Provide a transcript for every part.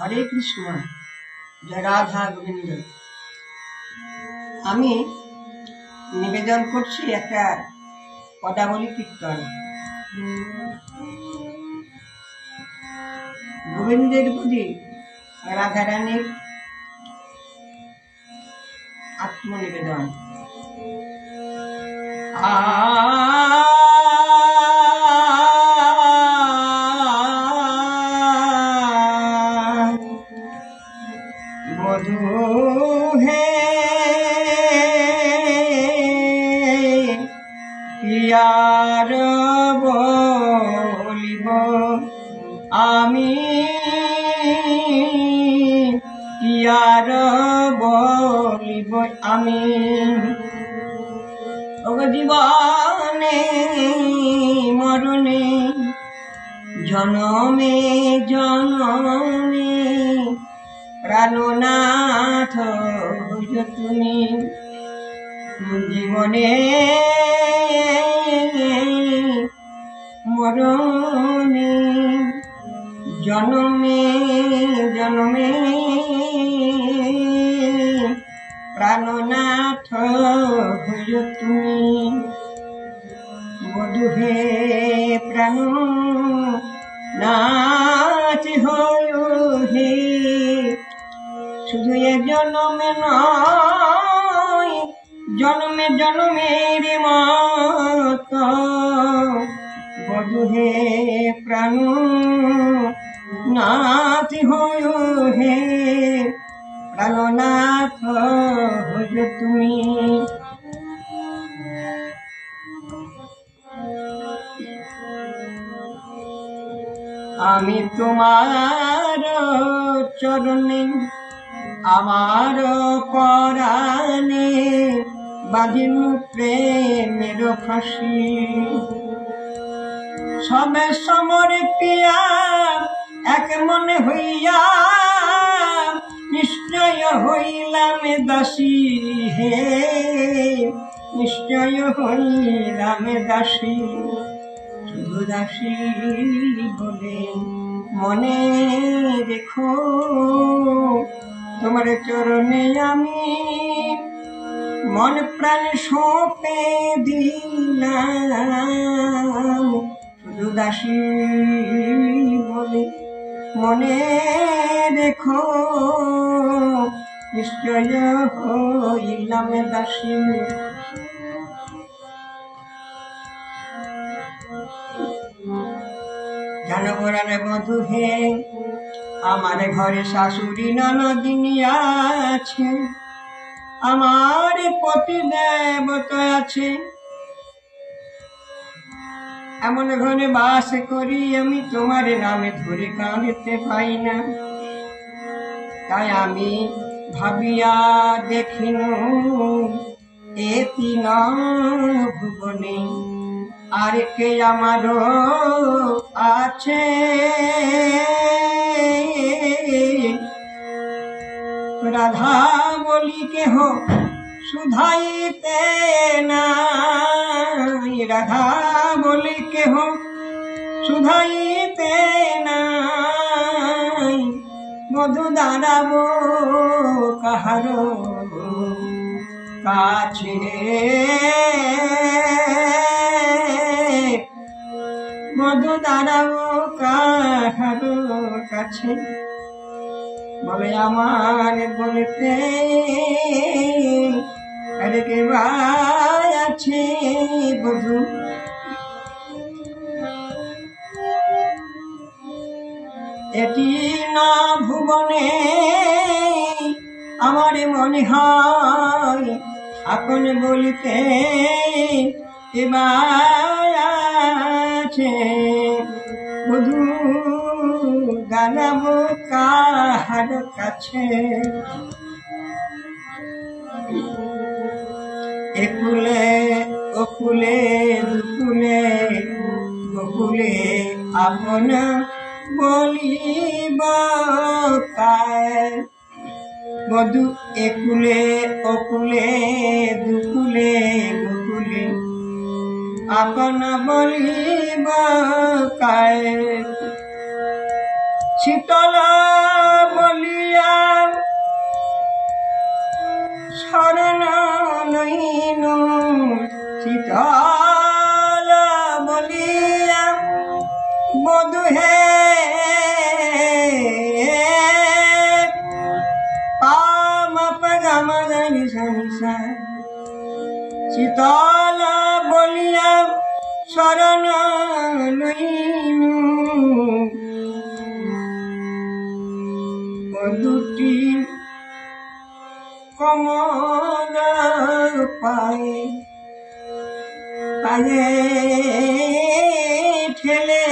হরে কৃষ্ণ রাধা গোবিন্দ। আমি নিবেদন করছি একটা পদাবলী কীর্তন। গোবিন্দের প্রতি রাধারানীর আত্মনিবেদন। আ মধু হে। পিয়ার বলিব আমি। পিয়ার বলিব আমি। জীবনে মরণে জনমে জনমে প্রাণনাথ তুমি জীবনে মরণে? জনমে জনমে প্রাণনাথ হইল তুমি মধুহে প্রাণ নাচ হল এ জন্মে নয় জন্মে জন্মের মত। মধুহে প্রাণ নাচ হল হে। প্রাণনাথ হইল তুমি। আমি তোমার চরণে আমার পরাণে বাঁধিল প্রেমের ফাঁসি। সবে সমর পিয়া এক মনে হইয়া নিশ্চয় হইলাম দাসী হে, নিশ্চয় হইলাম দাসী। শুধু দাসী বলে মনে রেখো তোমার চরণে আমি মন প্রাণ সঁপে দিলাম। শুধু দাসী বলে মনে রেখো, নিশ্চয় হইলাম দাসী। জনগণার বধু হে আমার ঘরে শাশুড়ি ননদিনী আছে, আমার পতি দেবতা আছে। এমন ঘরে বাস করি আমি, তোমার নামে ধরে কাঁদতে পাই না। তাই আমি ভাবিয়া দেখিন, এ তিন ভুবনে আর কে আমারও আছে। রাধা বলি কেহ সুধাইতে নাই। রাধা বলি কেহ সুধাইতে নাই। মধু দাঁড়াবো কাহারো কাছে। মধু দাঁড়াবো কাহারো কাছে? বলে আমার বলতে ভাই আছে বধু? এটি না ভুবনে আমার মনে হয়, আপন বলিতে এবার আছে। বধু গানাবো কাহার কাছে। একুলে ওকুলে দুকুলে গোকুলে আপন বলিব কার। মধু একুলে অকুলে দুকুলে গোকুলে আপন বলিব কায়। শীতল বলিয়া শরণ নইন শীতল বলিয়া বধুহে পাম পগম গনি সংসার শীতল শরণ লইনু দুটি কমল পায়ে পায়ে ঠেলে।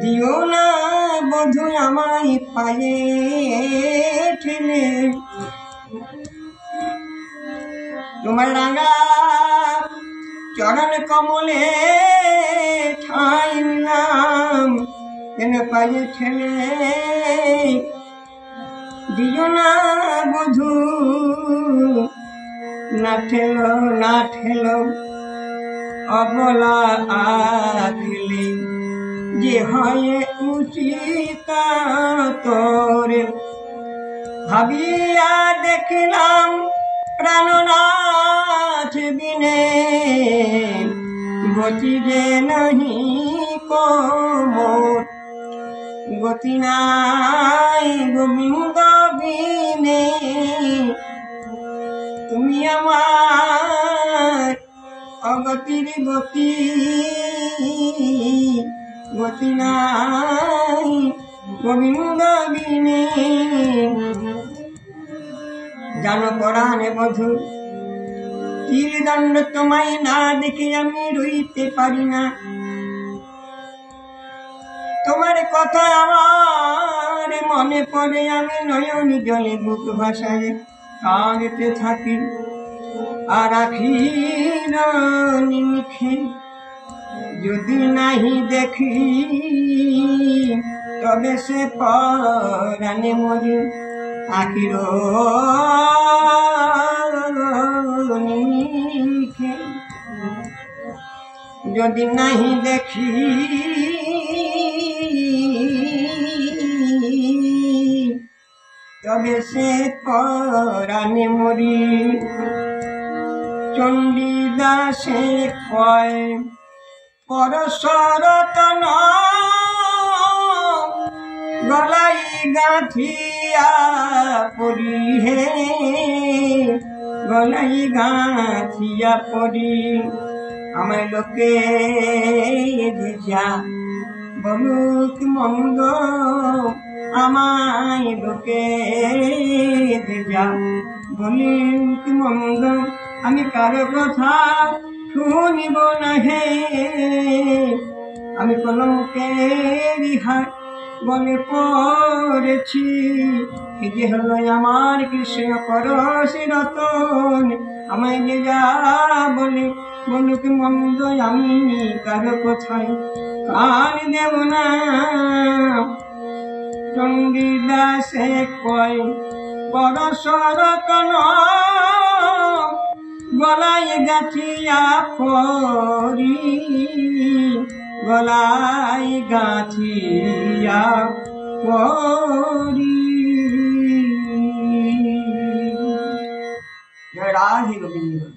দিও না বধু আমায় পায়ে ঠেলে। তোমার রাঙা চরণ কমলে ঠাই কেন পায়ে ঠেলে দিও না বধু। না ঠেলো না ঠেলো, অবলা আখলে যে হয় উচিত তোরে। ভাবিয়া দেখলাম প্রাণনাথ বিনে গতি যে নহি কোমর গতি নাই গোবিন্দ বিনে। তুমি আমার অগতির গতি গতি নাই গোবিন্দ বিনে। জানো পরাণে বধু। তীর দণ্ড তোমায় না দেখে আমি রইতে পারি না। তোমার কথা আমার মনে পড়ে, আমি নয়ন জলে বুক ভাষায় কাঁদতে থাকি। আর আখি নিমিখে যদি নাহি দেখি, তবে সে পরাণে মরি। আখির যদি নাহি দেখি তবে সে পরাণে মরি। চণ্ডীদাসে কয় পরশরতন গলাই গাঁথিয়া পরি হে। গলাই গাঁথিয়া পরি আমার লোকে বলুক মন্দ, আমায় লোকে দিশা বলুক মন্দ, আমি কারও কথা শুনিব না হে আমি কলঙ্কের হাত বলে পড়েছি। যে হলো আমার কৃষ্ণ পরশ রতন। আমায় যে যা বলে, বলুক মন্দ আমি কারও কোথায় কান দেব না। চণ্ডীদাসে কয়, পরশ রতন, গলায় গাছিয়া পরি। গলায় গাঁথিয়া পরি জয় রাধে গোবিন্দ।